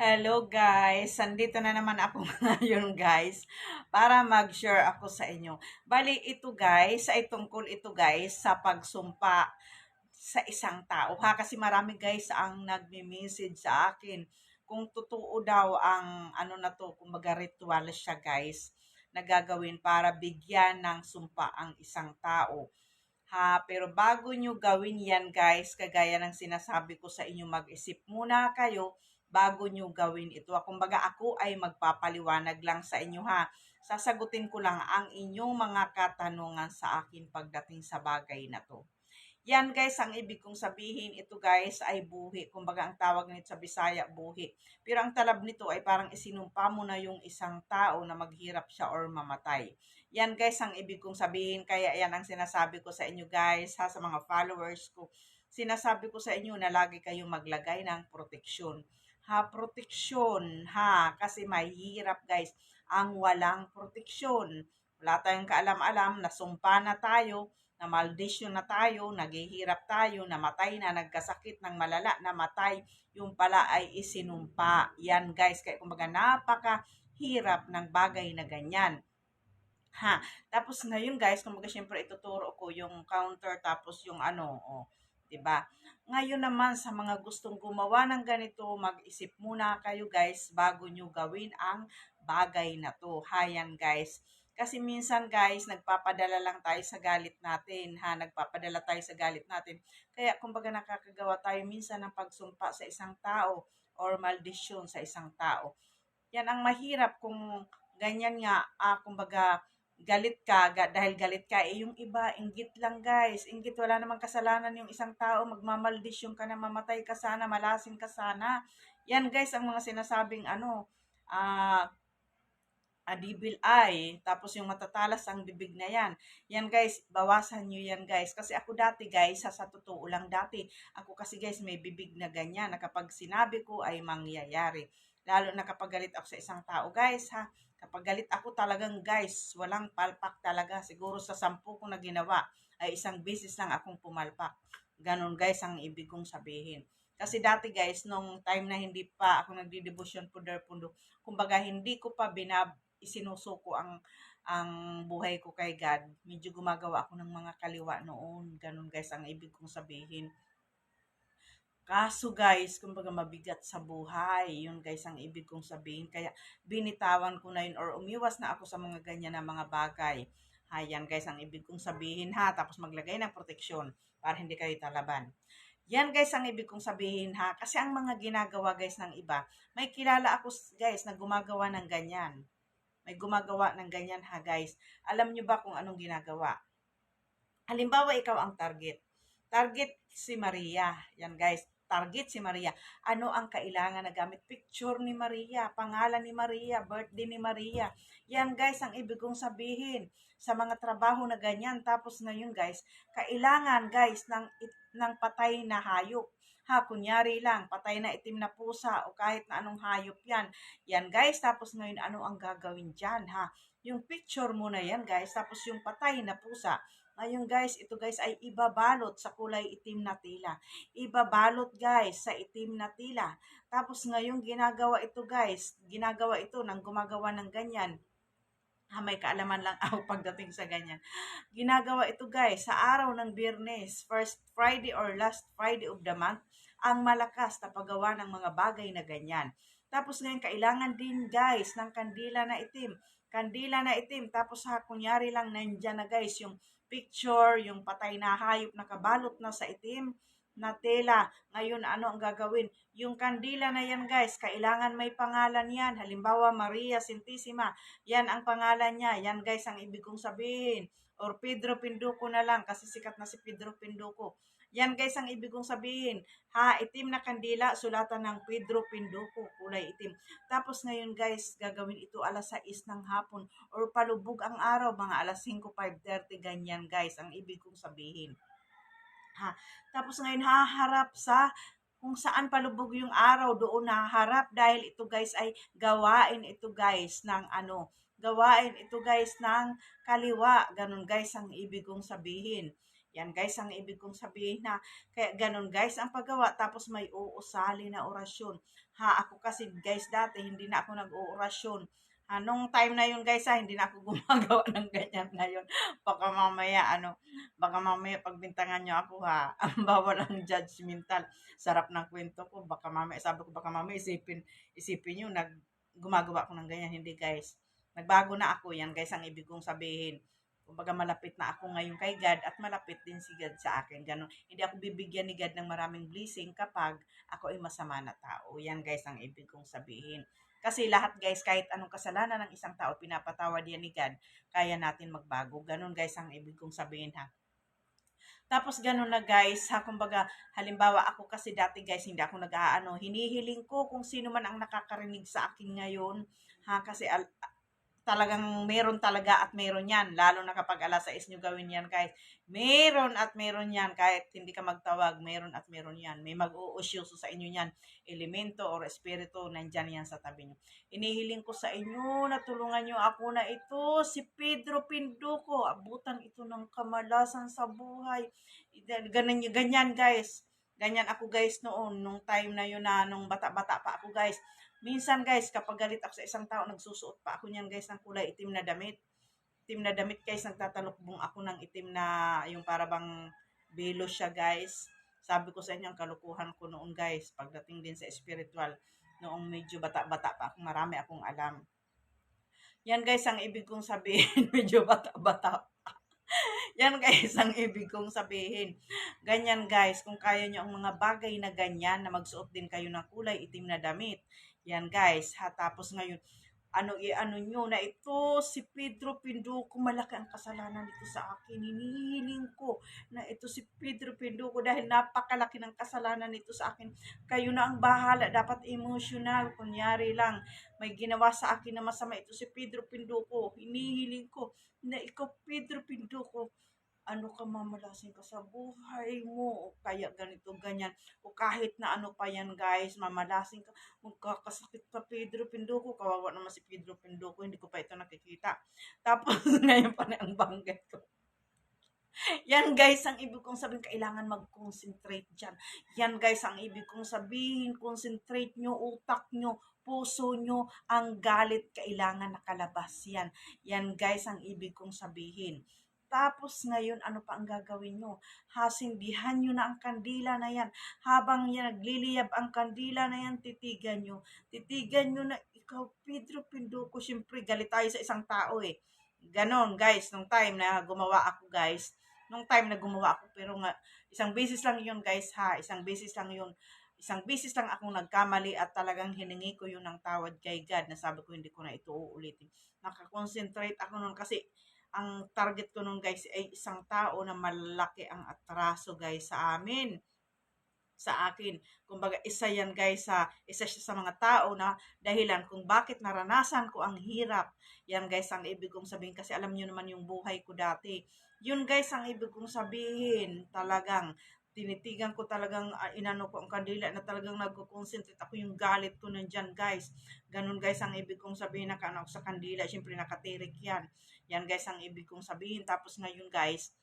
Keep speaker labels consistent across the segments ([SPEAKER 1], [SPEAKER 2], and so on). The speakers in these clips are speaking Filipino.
[SPEAKER 1] Hello guys! Sandito na naman ako ngayon guys para mag-share ako sa inyo. Bali ito guys ay tungkol ito guys sa pagsumpa sa isang tao ha kasi marami guys ang nagme-message sa akin kung totoo daw ang ano na to kumbaga ritual siya guys na gagawin para bigyan ng sumpa ang isang tao. Ha, pero bago nyo gawin yan guys, kagaya ng sinasabi ko sa inyo, mag-isip muna kayo bago nyo gawin ito. Kumbaga ako ay magpapaliwanag lang sa inyo ha. Sasagutin ko lang ang inyong mga katanungan sa akin pagdating sa bagay na to. Yan guys, ang ibig kong sabihin, ito guys ay buhi. Kumbaga ang tawag nito sa Bisaya, buhi. Pero ang talab nito ay parang isinumpa mo na yung isang tao na maghirap siya or mamatay. Yan guys, ang ibig kong sabihin. Kaya yan ang sinasabi ko sa inyo guys, ha, sa mga followers ko. Sinasabi ko sa inyo na lagi kayong maglagay ng proteksyon. Ha, proteksyon, ha, kasi mahirap guys ang walang proteksyon. Wala tayong kaalam-alam, nasumpa na tayo, na maldisyon na tayo, naghihirap tayo, namatay na, nagkasakit ng malala, namatay, yung pala ay isinumpa. Yan guys, kaya kumbaga napaka hirap ng bagay na ganyan. Ha. Tapos ngayon guys, kumbaga syempre ituturo ko yung counter tapos yung ano, oh, 'di ba? Ngayon naman sa mga gustong gumawa ng ganito, mag-isip muna kayo guys bago nyo gawin ang bagay na to. Hayan guys. Kasi minsan guys, nagpapadala lang tayo sa galit natin, ha? Nagpapadala tayo sa galit natin. Kaya kumbaga nakakagawa tayo minsan ng pagsumpa sa isang tao or maldisyon sa isang tao. Yan ang mahirap kung ganyan nga, ah, kumbaga galit ka ga, dahil galit ka eh yung iba inggit lang guys. Inggit wala namang kasalanan yung isang tao. Magmamaldisyon ka na mamatay ka sana malasing ka sana. Yan guys ang mga sinasabing ano ah uh, adibil ay, tapos yung matatalas ang bibig na yan. Yan guys, bawasan nyo yan guys. Kasi ako dati guys, sa, sa totoo lang dati, ako kasi guys may bibig na ganyan na kapag sinabi ko ay mangyayari. Lalo na kapag galit ako sa isang tao guys ha, Kapag galit ako talagang guys, walang palpak talaga. Siguro sa sampu ko na ginawa ay isang beses lang akong pumalpak. Ganon guys ang ibig kong sabihin. Kasi dati guys, nung time na hindi pa ako nagdi-devotion puder pundo, kumbaga hindi ko pa binab isinusuko ang ang buhay ko kay God. Medyo gumagawa ako ng mga kaliwa noon. Ganon guys ang ibig kong sabihin. Kaso guys, kumbaga mabigat sa buhay. Yun guys ang ibig kong sabihin. Kaya binitawan ko na yun or umiwas na ako sa mga ganyan na mga bagay. Ayan guys ang ibig kong sabihin ha. Tapos maglagay ng proteksyon para hindi kayo talaban. Yan guys ang ibig kong sabihin ha. Kasi ang mga ginagawa guys ng iba, may kilala ako guys na gumagawa ng ganyan. May gumagawa ng ganyan ha guys. Alam nyo ba kung anong ginagawa? Halimbawa ikaw ang target. Target si Maria. Yan guys target si Maria. Ano ang kailangan na gamit? Picture ni Maria, pangalan ni Maria, birthday ni Maria. Yan guys, ang ibig kong sabihin sa mga trabaho na ganyan. Tapos ngayon guys, kailangan guys ng, ng patay na hayop. Ha, kunyari lang, patay na itim na pusa o kahit na anong hayop yan. Yan guys, tapos ngayon ano ang gagawin dyan ha? Yung picture mo na yan guys, tapos yung patay na pusa Ngayon guys, ito guys ay ibabalot sa kulay itim na tila. Ibabalot guys sa itim na tila. Tapos ngayon ginagawa ito guys, ginagawa ito nang gumagawa ng ganyan. May kaalaman lang ako pagdating sa ganyan. Ginagawa ito guys sa araw ng Biyernes, first Friday or last Friday of the month, ang malakas na paggawa ng mga bagay na ganyan. Tapos ngayon, kailangan din guys ng kandila na itim. Kandila na itim. Tapos ha, kunyari lang nandyan na guys yung picture, yung patay na hayop na kabalot na sa itim na tela. Ngayon, ano ang gagawin? Yung kandila na yan, guys, kailangan may pangalan yan. Halimbawa, Maria Sintissima. Yan ang pangalan niya. Yan, guys, ang ibig kong sabihin. Or Pedro Pinduco na lang kasi sikat na si Pedro Pinduco. Yan guys ang ibig kong sabihin. Ha, itim na kandila, sulatan ng Pedro Pinduco, kulay itim. Tapos ngayon guys, gagawin ito alas 6 ng hapon or palubog ang araw, mga alas 5, 5.30, ganyan guys, ang ibig kong sabihin. Ha, tapos ngayon haharap sa kung saan palubog yung araw doon naharap dahil ito guys ay gawain ito guys ng ano, gawain ito guys ng kaliwa. Ganun guys ang ibig kong sabihin. Yan guys, ang ibig kong sabihin na, kaya ganun guys, ang paggawa, tapos may uusali na orasyon. Ha, ako kasi guys, dati hindi na ako nag-uorasyon. Ha, nung time na yun guys, ha, hindi na ako gumagawa ng ganyan ngayon. Baka mamaya, ano, baka mamaya pagbintangan nyo ako ha, bawal ang judgmental. Sarap ng kwento ko, baka mamaya, sabi ko, baka mamaya isipin, isipin nyo, nag, gumagawa ko ng ganyan, hindi guys. Nagbago na ako, yan guys, ang ibig kong sabihin kumbaga malapit na ako ngayon kay God at malapit din si God sa akin. Ganun. Hindi ako bibigyan ni God ng maraming blessing kapag ako ay masama na tao. Yan guys ang ibig kong sabihin. Kasi lahat guys, kahit anong kasalanan ng isang tao, pinapatawad yan ni God, kaya natin magbago. Ganun guys ang ibig kong sabihin ha. Tapos ganun na guys, ha, kumbaga, halimbawa ako kasi dati guys, hindi ako nag-aano, hinihiling ko kung sino man ang nakakarinig sa akin ngayon, ha, kasi al- talagang meron talaga at meron yan. Lalo na kapag alas 6 nyo gawin yan guys. Meron at meron yan. Kahit hindi ka magtawag, meron at meron yan. May mag-uusyoso sa inyo yan. Elemento or espiritu, nandyan yan sa tabi nyo. Inihiling ko sa inyo na tulungan nyo ako na ito, si Pedro Pinduco. Abutan ito ng kamalasan sa buhay. Ganyan, ganyan guys. Ganyan ako guys noon, nung time na yun na, nung bata-bata pa ako guys Minsan guys, kapag galit ako sa isang tao, nagsusuot pa ako niyan guys ng kulay itim na damit. Itim na damit guys, nagtatalukbong ako ng itim na yung para bang bilo siya guys. Sabi ko sa inyo, ang kalukuhan ko noon guys, pagdating din sa spiritual, noong medyo bata-bata pa ako, marami akong alam. Yan guys, ang ibig kong sabihin, medyo bata-bata yan guys, ang ibig kong sabihin. Ganyan guys, kung kaya nyo ang mga bagay na ganyan, na magsuot din kayo ng kulay itim na damit, yan guys, ha tapos ngayon ano i-ano nyo na ito si Pedro Pinduco malaki ang kasalanan nito sa akin hinihiling ko na ito si Pedro Pinduco dahil napakalaki ng kasalanan nito sa akin kayo na ang bahala dapat emotional kunyari lang may ginawa sa akin na masama ito si Pedro Pinduco hinihiling ko na ikaw Pedro Pinduco ano ka mamalasin ka sa buhay mo o kaya ganito ganyan o kahit na ano pa yan guys mamalasin ka magkakasakit pa Pedro Pinduko kawawa naman si Pedro Pinduko hindi ko pa ito nakikita tapos ngayon pa na ang banggit ko yan guys, ang ibig kong sabihin, kailangan mag-concentrate dyan. Yan guys, ang ibig kong sabihin, concentrate nyo, utak nyo, puso nyo, ang galit, kailangan nakalabas yan. Yan guys, ang ibig kong sabihin. Tapos ngayon, ano pa ang gagawin nyo? Hasindihan nyo na ang kandila na yan. Habang yan, nagliliyab ang kandila na yan, titigan nyo. Titigan nyo na, ikaw, Pedro Pinduco, syempre, galit tayo sa isang tao eh. Ganon, guys, nung time na gumawa ako, guys. Nung time na gumawa ako, pero nga, isang beses lang yun, guys, ha. Isang beses lang yun. Isang beses lang akong nagkamali at talagang hiningi ko yun ng tawad kay God na sabi ko hindi ko na ito uulitin. Nakakonsentrate ako nun kasi ang target ko nung guys ay isang tao na malaki ang atraso guys sa amin sa akin. Kumbaga, isa yan guys sa isa siya sa mga tao na dahilan kung bakit naranasan ko ang hirap. Yan guys ang ibig kong sabihin kasi alam niyo naman yung buhay ko dati. Yun guys ang ibig kong sabihin. Talagang tinitigan ko talagang uh, inano ko ang kandila na talagang nagko-concentrate ako yung galit ko nandyan guys. Ganun guys ang ibig kong sabihin na kano sa kandila. Siyempre nakatirik yan. Yan guys ang ibig kong sabihin. Tapos ngayon guys,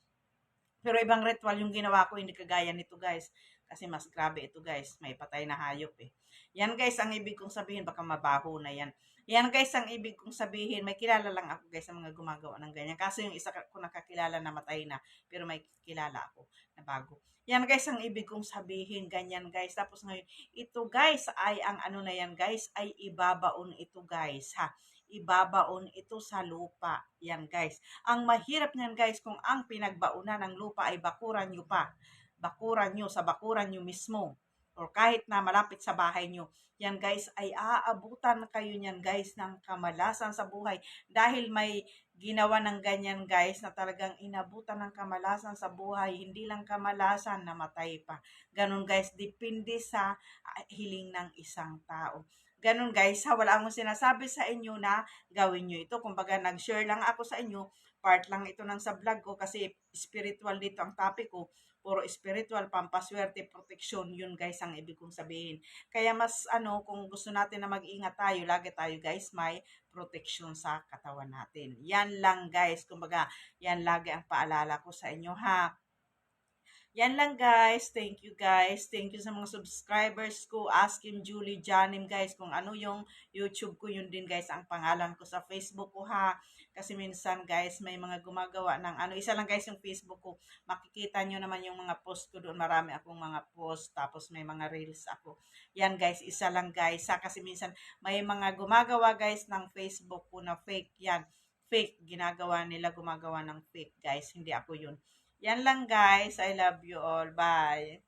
[SPEAKER 1] pero ibang ritual yung ginawa ko, hindi kagaya nito guys. Kasi mas grabe ito guys. May patay na hayop eh. Yan guys ang ibig kong sabihin. Baka mabaho na yan. Yan guys ang ibig kong sabihin. May kilala lang ako guys sa mga gumagawa ng ganyan. Kaso yung isa ko nakakilala na matay na. Pero may kilala ako na bago. Yan guys ang ibig kong sabihin, ganyan guys. Tapos ngayon, ito guys ay ang ano na yan guys, ay ibabaon ito guys ha. Ibabaon ito sa lupa. Yan guys. Ang mahirap niyan guys kung ang pinagbauna ng lupa ay bakuran nyo pa. Bakuran nyo sa bakuran nyo mismo. Or kahit na malapit sa bahay nyo. Yan guys ay aabutan kayo niyan guys ng kamalasan sa buhay. Dahil may ginawa ng ganyan guys na talagang inabutan ng kamalasan sa buhay. Hindi lang kamalasan, namatay pa. Ganon guys, depende sa ah, hiling ng isang tao. Ganon guys, ha, wala akong sinasabi sa inyo na gawin nyo ito. Kumbaga, nag-share lang ako sa inyo. Part lang ito ng sa vlog ko kasi spiritual dito ang topic ko puro spiritual, pampaswerte, protection, yun guys ang ibig kong sabihin. Kaya mas ano, kung gusto natin na mag-ingat tayo, lagi tayo guys may protection sa katawan natin. Yan lang guys, kumbaga, yan lagi ang paalala ko sa inyo ha. Yan lang guys. Thank you guys. Thank you sa mga subscribers ko. Ask him Julie Janim guys kung ano yung YouTube ko yun din guys ang pangalan ko sa Facebook ko ha. Kasi minsan guys may mga gumagawa ng ano. Isa lang guys yung Facebook ko. Makikita nyo naman yung mga post ko doon. Marami akong mga post. Tapos may mga reels ako. Yan guys. Isa lang guys ha. Kasi minsan may mga gumagawa guys ng Facebook ko na fake yan. Fake. Ginagawa nila gumagawa ng fake guys. Hindi ako yun. Yan lang guys. I love you all. Bye.